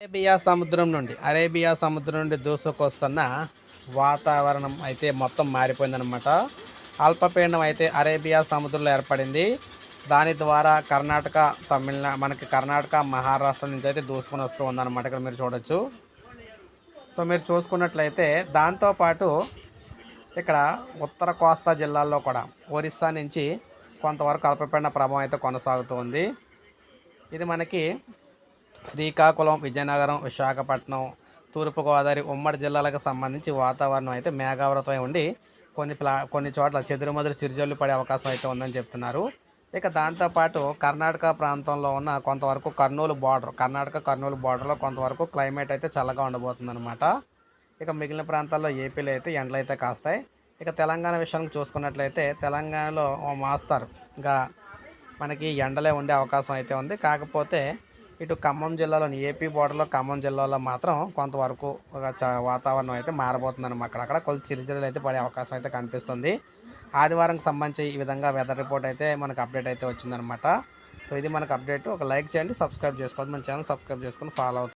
Arabia సముద్రం నుండి Arabia సముద్రం నుండి దూసుకొస్తున్న వాతావరణం అయితే మొత్తం మారిపోయిందనమాట అల్పపీడనం అయితే అరేబియా సముద్రంలో ఏర్పడింది. దాని ద్వారా కర్ణాటక తమిళనా మనకి కర్ణాటక మహారాష్ట్ర నుంచి అయితే దూసుకొని వస్తూ ఉందన్నమాట ఇక్కడ మీరు చూడొచ్చు. సో మీరు చూసుకున్నట్లయితే దాంతోపాటు ఇక్కడ ఉత్తర కోస్తా జిల్లాల్లో కూడా ఒరిస్సా నుంచి కొంతవరకు అల్పపీడన ప్రభావం అయితే కొనసాగుతూ ఉంది. ఇది మనకి శ్రీకాకుళం విజయనగరం విశాఖపట్నం తూర్పుగోదావరి ఉమ్మడి జిల్లాలకు సంబంధించి వాతావరణం అయితే మేఘావృతమై ఉండి కొన్ని ప్లా కొన్ని చోట్ల చెదురుమదురు చిరుజల్లు పడే అవకాశం అయితే ఉందని చెప్తున్నారు. ఇక దాంతోపాటు కర్ణాటక ప్రాంతంలో ఉన్న కొంతవరకు కర్నూలు బార్డర్ కర్ణాటక కర్నూలు బార్డర్లో కొంతవరకు క్లైమేట్ అయితే చల్లగా ఉండబోతుందన్నమాట. ఇక మిగిలిన ప్రాంతాల్లో ఏపీలో అయితే ఎండలు అయితే కాస్తాయి. ఇక తెలంగాణ విషయానికి చూసుకున్నట్లయితే తెలంగాణలో ఓ మాస్తారు మనకి ఎండలే ఉండే అవకాశం అయితే ఉంది. కాకపోతే ఇటు ఖమ్మం జిల్లాలోని ఏపీ బోర్డర్లో ఖమ్మం జిల్లాలో మాత్రం కొంతవరకు ఒక చ- వాతావరణం అయితే మారబోతుంది అనమాట అక్కడక్కడ కొద్ది చిరుజల్లులు అయితే పడే అవకాశం అయితే కనిపిస్తుంది. ఆదివారంకి సంబంధించి ఈ విధంగా వెదర్ రిపోర్ట్ అయితే మనకు అప్డేట్ అయితే వచ్చిందనమాట సో ఇది మనకు అప్డేట్ ఒక లైక్ చేయండి సబ్స్క్రైబ్ చేసుకోవద్దు మన ఛానల్ సబ్స్క్రైబ్ చేసుకొని ఫాలో అవుతుంది